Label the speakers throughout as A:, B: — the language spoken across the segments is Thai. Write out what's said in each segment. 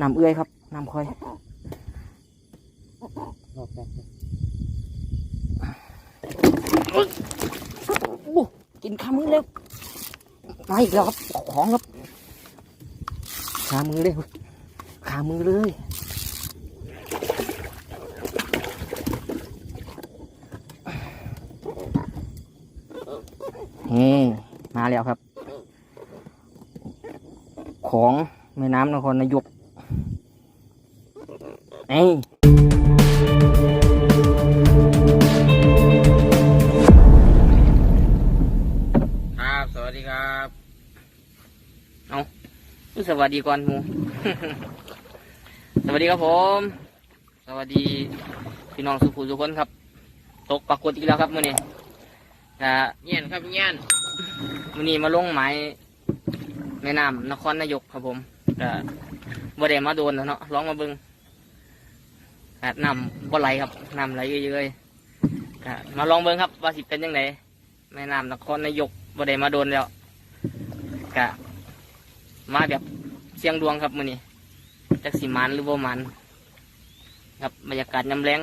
A: น้ำเอื้อยครับน้ำคอย
B: รอบแรก
A: กินขามือเร็วมาอีกแล้วครับของครับขามือเร็วขามือเลยนี่มาแล้วครับ ของแม่น้ำนครนายก ครับ สวัสดีครับ เอาสวัสดีก่อนหมูสวัสดีครับผม สวัสดีพี่น้องสุขุทุกคนครับ ตกปรากฏอีกแล้วครับมื่อนี้นะ
B: เงี้ยนครับเงี้ยน
A: มื่อนี้มาลงหมายแม่น้ำนครนายกครับผมก็บ่ได้มาโดนแล้วเนาะลองมาเบิง น้ำบ่ไหลครับน้ำไหลเยอะๆมาลองเบิ่งครับว่าสิเป็นยังไงแม่น้ำนครนายกบ่ได้มาโดนแล้วก็มาแบบเสียงดวงครับมือนี้จักสิมันหรือบ่มันครับบรรยากาศน้ำแรง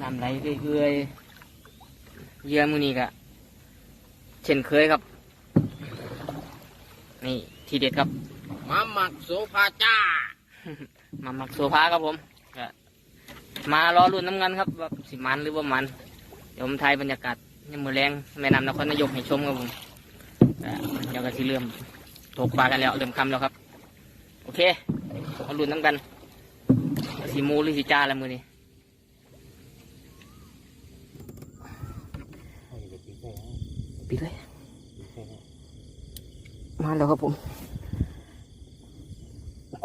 A: น้ำไหลเรื่อยๆเยื่อมือนี้ก็เช่นเคยครับ นี่ทีเด็ดครับ
B: มาหมักโซฟาจ้า
A: มาหมักโซฟาครับผมก็มารอรุ่นน้ำเงินครับว่าสิมันหรือว่ามันเดี๋ยวผมถ่ายบรรยากาศยามมือแรงแม่น้ำนครนายกให้ชมครับผมก็เดี๋ยวก็สิเริ่มตกปลากันแล้วเริ่มคำแล้วครับ โอเคเอารุ่นน้ำกันว่าสีมูหรือสีจ้าละมือนี้
B: ให้เด็กปีใส่ให้
A: ปิดเลย
B: ปีใส่ให้
A: มาแล้วครับผม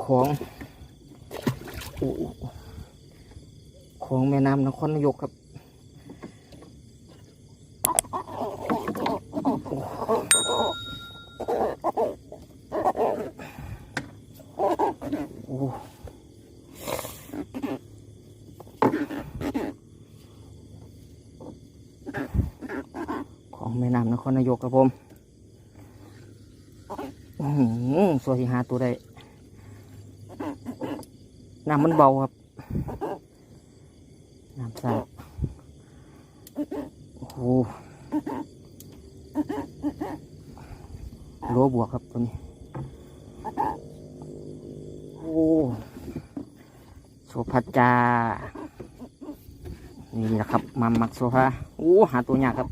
A: ของโอของแม่น้ำนครนายกครับของแม่น้ำนครนายกครับผมสวยสิหาตัวได้ น้ำมันเบาครับ น้ำใสโอ้โหโลบวกครับตัวนี้ โอ้โซฟาจา นี่แหละครับมามักโซฟาโอ้หาตัวยากครับ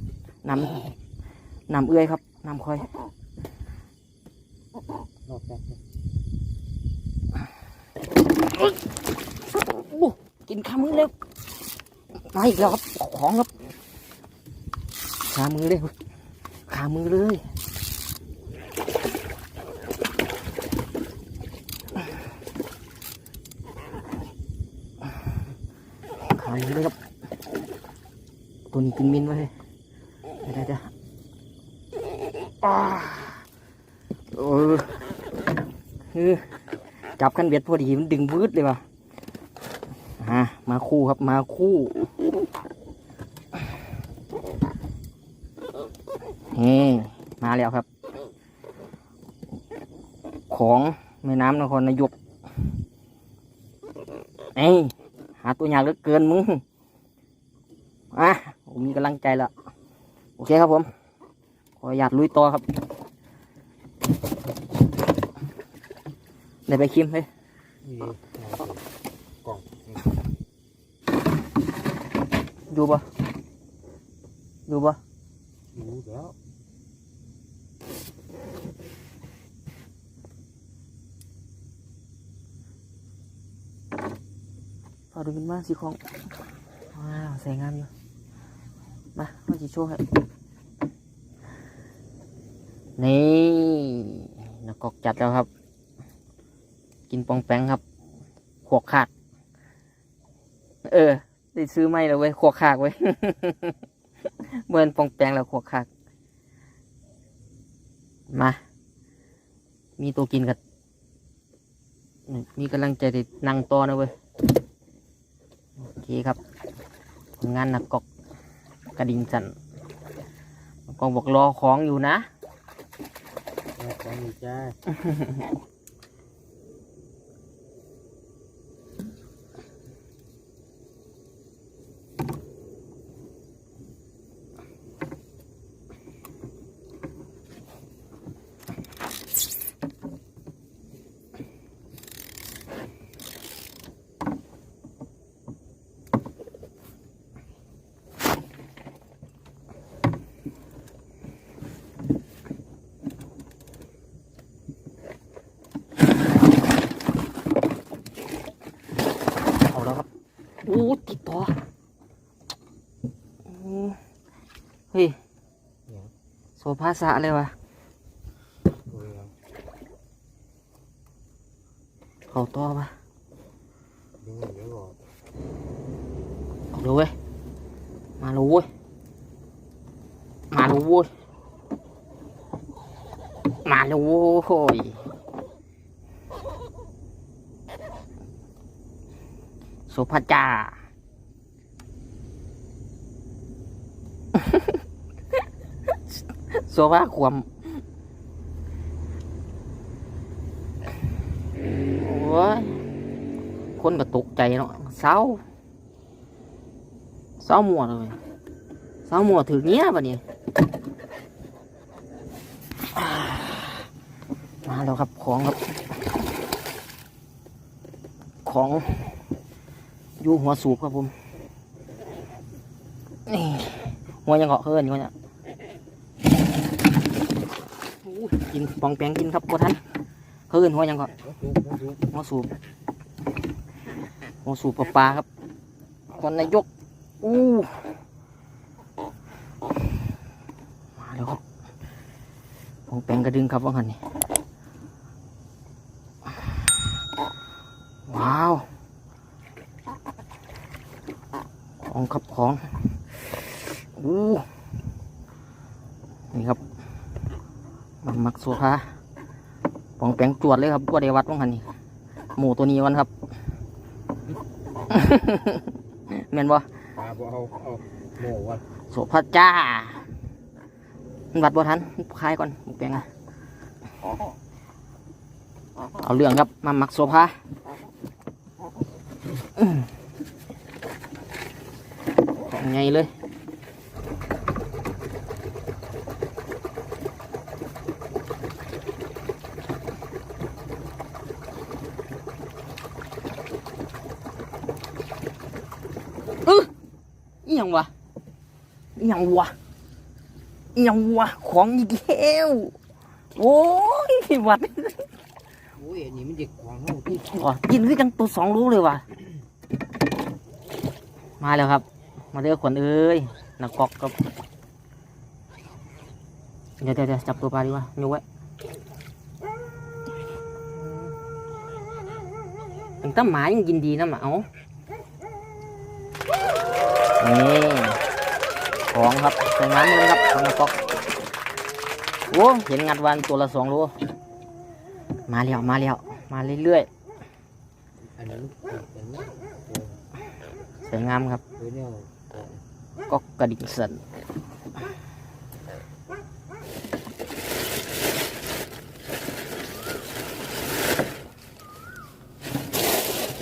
A: น้ำน้ำเอื้อยครับ น้ำค่อย
B: รอบแรกเลย
A: อู้กินขามือเร็ว มาอีกแล้วครับของครับขามือเร็วขามือเลยขามือเลยครับตัวนี้กินมินไว้เลยเดี๋ยวเออจับกันเบ็ดพอดีมันดึงวืดเลยว่ะมาคู่ครับมาคู่ นี่มาแล้วครับ ของแม่น้ำนครนายกเอ้ยหาตัวยากเหลือเกินมึงอะผมมีกำลังใจแล้วโอเคครับผม ขออนุญาตลุยต่อครับได้ไปคิมเฮ้ย
B: นี่เอาไปกล่อง
A: ดูปะดูปะ
B: รู้แล้ว
A: พอดูกันมาสิของว้าวใส่งามอยู่มาเราจะโชว์ให้นี่นกกอกจัดแล้วครับ กินปองแปงครับขวกขาด เออ ได้ซื้อไม่แล้วเว้ยขวกขากเว้ยเบิร์นปองแปงแล้วขวกขากมา มีตัวกินกับนี่มีกำลังใจได้นั่งต่อนะเว้ย โอเคครับผลงานหนักกอกกระดิ่งจันทร์นักกอกบอกรอของอยู่นะ
B: แล้วขกล่องนี้จ้า
A: เอาแล้วครับอู้ติดต่ออู้เฮ้ย
B: เนี่ย
A: โซฟาสะเลยวะเขาต่อปะ
B: ดึงเดี๋ยวก่อ
A: อาเลยเว้ย มาเลยเว้ย มาเลยเว้ย มาเลยเว้ยโซฟาจ้า โซฟาขวมโอ้ยคนก็ตกใจเนาะเศร้าเศร้าหมัวเลยเศร้ามัวถึงเนี้ยปะเนี่ยมาแล้วครับของครับ ของอยู่หัวสูบครับผมนี่หัวยังเกาะเฮิร์นอยู่เนี่ยอู้ย กินปองแปงกินครับพวท่านเฮิร์นหัวยังกาะ
B: มาสูบมาสูบ
A: หัวสูบหัวสูบปลาปลาครับคนนายกอู้มาแล้วครับของแปงกระดึงครับว่างันนี่ว้าวของครับของอู้ นี่ครับ มันมัก โซฟาปองแปลงจวดเลยครับกว่าเดวัดว่างันนี่หมูตัวนี้วันครับแม่นบ่
B: ปลาบ่เอาเอาโม่วัด
A: โสภาจ้ามันวัดบ่ทันคายก่อนแปลงอะเอาเรื่องครับมาหมักโซภาอื้อของไงเลย เอออหยังวะอห ยังวะอหยังวะของอีกแล้วโอ้ยวัด
B: โอ้ยอันนี้มันเด็กของเขาที่
A: ว่ะกินคือจังตัวสองรู้เลยว่ะมาแล้วครับ มาเด้อขวัญเอ้ยนักกอกกับเดี๋ยวเดี๋ยวเดี๋ยวจับตัวปลาดีกว่าโยกไว้ถึงตั้งหมายังกินดีนะหมาเอานี่ ของครับใส่น้ำเลยครับของนักกอกโอ้เห็นงัดวันตัวละสองโลมาแล้วมาแล้วมาเรื่อยๆสวยงามครับก็กระดิ่งสั่น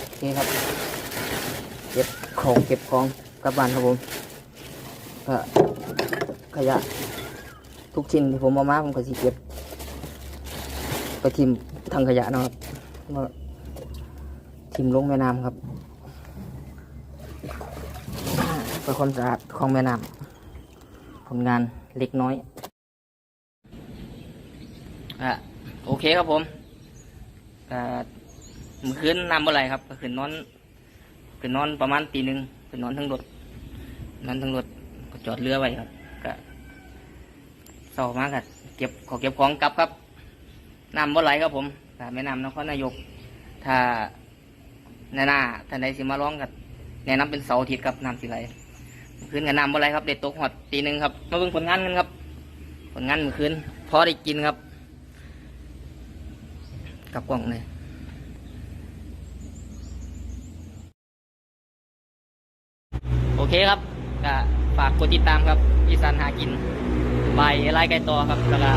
A: โอเคครับ เก็บของเก็บของกลับบ้านครับผม ก็ขยะ ทุกชิ้นที่ผมเอามาผมก็สิเก็บไปทิมทางขยะนะครับมาทิมลงแม่น้ำครับเพื่อความสะอาดของแม่น้ำผลงานเล็กน้อยอะโอเคครับผมอ่ามื่อคืนนำอไรครับคืนนอนคืนนอนประมาณตีหนึ่งคืนนอนทั้งรถนอนทั้งรถ จอดเรือไว้ครับก็เศร้ามากครับเก็บขอเก็บของกลับครับน้ำบ่ไหลครับผมแม่น้ำนครนายก ถ้าในหน้าท่านใดสิมาร้องกับแนะนำเป็นเสาอาทิตย์ครับน้ำสิไหลคืนกับน้ำอะไรครับเด็ดตกหอดตีหนึ่งครับมาเบิ่งผลงานกันครับ ผลงานเมื่อคืนพอได้กินครับกับกล่องเลยโอเคครับก็ ฝากกดติดตามครับอีสานหากินใบไล่ไก่ต่อครับแล้วก็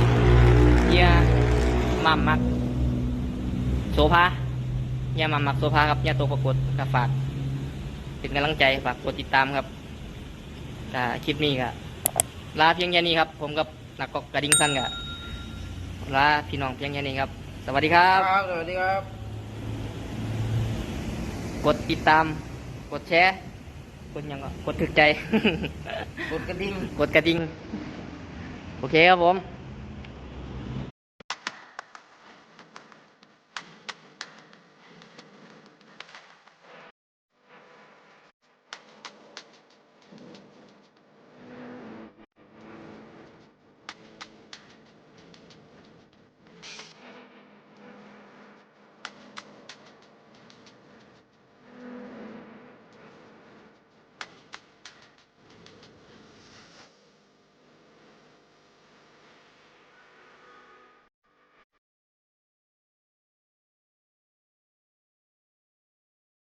A: เฮียมัมมักโซภาอย่ามัมมักโซภาครับอย่าตัวประกวดกับฝากเป็นกำลังใจฝากกดติดตามครับแต่คลิปนี้ก็ลาเพียงแค่นี้ครับ ผมกับนักกอกกระดิ่งสั้นก็ลาพี่น้องเพียงแค่นี้ครับ สวัสดีครับ
B: ครับ สวัสดีครับ
A: กดติดตาม กดแชร์ กดหยังก็กดถึกใจ
B: กดกระดิ่ง
A: กดกระดิ่ง โอเคครับผม